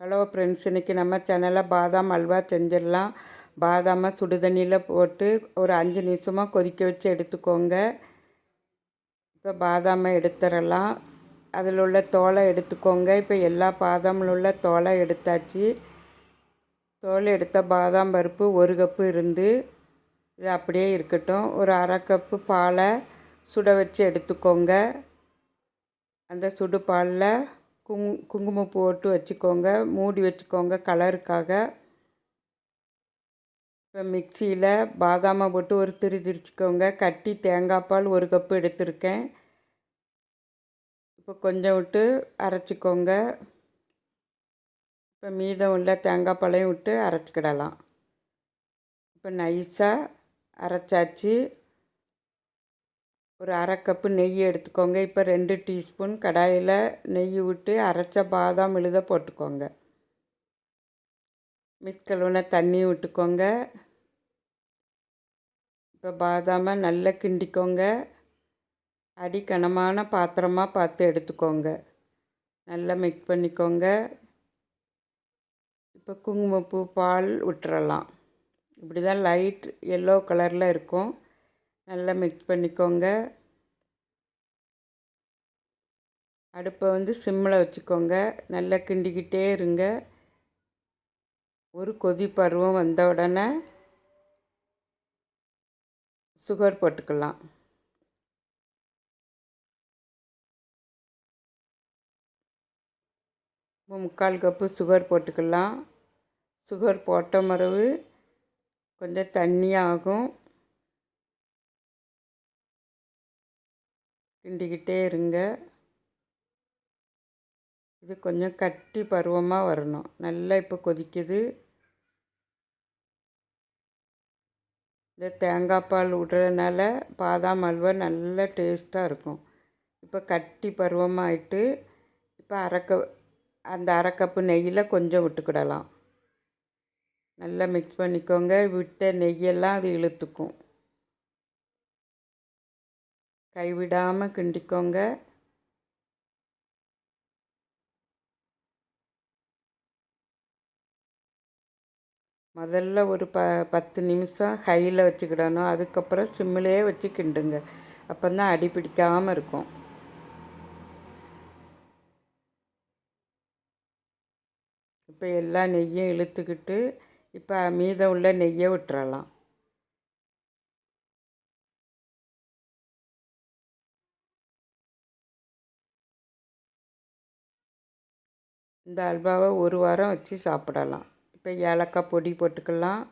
Hello friends இன்றைக்கி நம்ம சேனலில் பாதாம் அல்வா செஞ்சிடலாம். பாதாமை சுடுதண்ணியில் போட்டு ஒரு அஞ்சு நிமிஷமாக கொதிக்க வச்சு எடுத்துக்கோங்க. இப்போ பாதாமை எடுத்துடலாம். அதில் உள்ள தோலை எடுத்துக்கோங்க. இப்போ எல்லா பாதாமில் உள்ள தோலை எடுத்தாச்சு. தோல் எடுத்த பாதாம் பருப்பு ஒரு கப்பு இருந்து இது அப்படியே இருக்கட்டும். ஒரு அரை கப்பு பாலை சுட வச்சு எடுத்துக்கோங்க. அந்த சுடு பாலில் குங் குங்குமம் போட்டு வச்சுக்கோங்க. மூடி வச்சுக்கோங்க கலருக்காக. இப்போ மிக்சியில் பாதாமை போட்டு ஒரு திரி திரிச்சிக்கோங்க கட்டி தேங்காய் பால் ஒரு கப்பு எடுத்திருக்கேன். இப்போ கொஞ்சம் விட்டு அரைச்சிக்கோங்க. இப்போ மீதம் உள்ள தேங்காய் பாலையும் விட்டு அரைச்சிக்கிடலாம். இப்போ நைஸாக அரைச்சாச்சு. ஒரு அரை கப்பு நெய் எடுத்துக்கோங்க. இப்போ ரெண்டு டீஸ்பூன் கடாயில் நெய் விட்டு அரைச்ச பாதாம் எழுத போட்டுக்கோங்க. மிக்ஸ் கழுவுன தண்ணி விட்டுக்கோங்க. இப்போ பாதாமை நல்லா கிண்டிக்கோங்க. அடிக்கனமான பாத்திரமாக பார்த்து எடுத்துக்கோங்க. நல்லா மிக்ஸ் பண்ணிக்கோங்க. இப்போ குங்குமப்பூ பால் விட்டுறலாம். இப்படி தான் லைட் எல்லோ கலரில் இருக்கும். நல்லா மிக்ஸ் பண்ணிக்கோங்க. அடுப்பை வந்து சிம்மில் வச்சுக்கோங்க. நல்லா கிண்டிக்கிட்டே இருங்க. ஒரு கொதி பருவம் வந்த உடனே சுகர் போட்டுக்கலாம். முக்கால் கப்பு சுகர் போட்டுக்கலாம். சுகர் போட்ட மரவு கொஞ்சம் தண்ணியாகும் கிண்டிக்கிட்டே இருங்க. இது கொஞ்சம் கட்டி பருவமாக வரணும். நல்லா இப்போ கொதிக்குது. இந்த தேங்காய் பால் விடுறதுனால பாதாம் அல்வா நல்ல டேஸ்ட்டாக இருக்கும். இப்போ கட்டி பருவமாக ஆயிட்டு இப்போ அரைக்க அந்த அரை கப்பு நெய்யில் கொஞ்சம் விட்டுக்கிடலாம். நல்லா மிக்ஸ் பண்ணிக்கோங்க. விட்ட நெய்யெல்லாம் அது இழுத்துக்கும். கைவிடாமல் கிண்டிக்கோங்க. முதல்ல ஒரு ப பத்து நிமிஷம் ஹையில் வச்சுக்கிடணும். அதுக்கப்புறம் சிம்மிலே வச்சு கிண்டுங்க. அப்போ தான் அடி பிடிக்காமல் இருக்கும். இப்போ எல்லா நெய்யும் இழுத்துக்கிட்டு இப்போ மீதம் உள்ள நெய்யை விட்டுறலாம். இந்த அல்வாவை ஒரு வாரம் வச்சு சாப்பிடலாம். இப்போ ஏலக்காய் பொடி போட்டுக்கலாம்.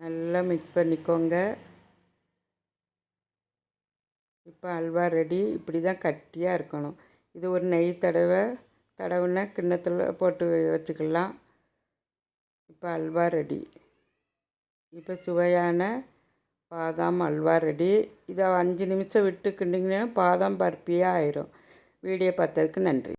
நல்லா மிக்ஸ் பண்ணிக்கோங்க. இப்போ அல்வா ரெடி இப்படி தான் கட்டியாக இருக்கணும். இது ஒரு நெய் தடவை தடவுனா கிண்ணத்தில் போட்டு வச்சுக்கலாம். இப்போ அல்வா ரெடி இப்போ சுவையான பாதாம் அல்வா ரெடி. இதை அஞ்சு நிமிஷம் விட்டு கிண்டிங்கன்னா பாதாம் பர்ஃபியாக ஆயிரும். வீடியோ பார்த்ததுக்கு நன்றி.